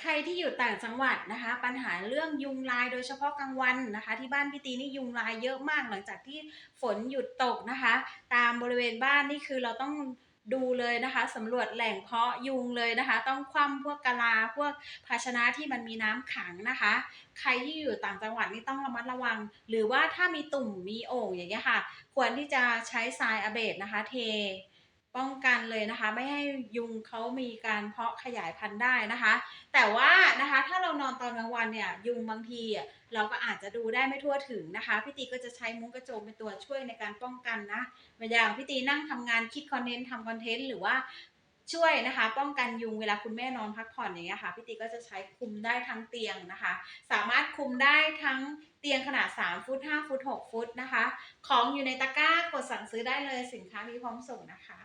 ใครที่อยู่ต่างจังหวัดนะคะ ปัญหาเรื่องยุงลายโดยเฉพาะกลางวันนะคะ ที่บ้านพี่ตีนี่ยุงลายเยอะมากหลังจากที่ฝนหยุดตกนะคะ ตามบริเวณบ้านนี่คือเราต้องดูเลยนะคะสำรวจแหล่งเพาะยุงเลยนะคะ ต้องคว่ำพวกกะลาพวกภาชนะที่มันมีน้ำขังนะคะ ใครที่อยู่ต่างจังหวัดนี่ต้องระมัดระวัง หรือว่าถ้ามีตุ่มมีโอ่งอย่างเงี้ยค่ะ ควรที่จะใช้ทรายอเบดนะคะ เท ป้องกันเลยนะคะ ไม่ให้ยุงเขามีการเพาะขยายพันธุ์ได้นะคะ แต่ว่านะคะถ้าเรานอนตอนกลางวันเนี่ยยุงบางทีเราก็อาจจะดูได้ไม่ทั่วถึงนะคะพี่ตีก็จะใช้มุ้งกระโจมเป็นตัวช่วยในการป้องกันนะเหมือย่างพี่ตีนั่งทำงานคิดคอนเทนต์ทำคอนเทนต์หรือว่าช่วยนะคะ ป้องกันยุงเวลาคุณแม่นอนพักผ่อนอย่างเงี้ยค่ะพี่ตีก็จะใช้คุมได้ทั้งเตียงนะคะ สามารถคุมได้ทั้งเตียงขนาด 3 ฟุต 5 ฟุต 6 ฟุตนะคะ ของอยู่ในตะกร้ากดสั่งซื้อได้เลยสินค้ามีพร้อมส่งนะคะ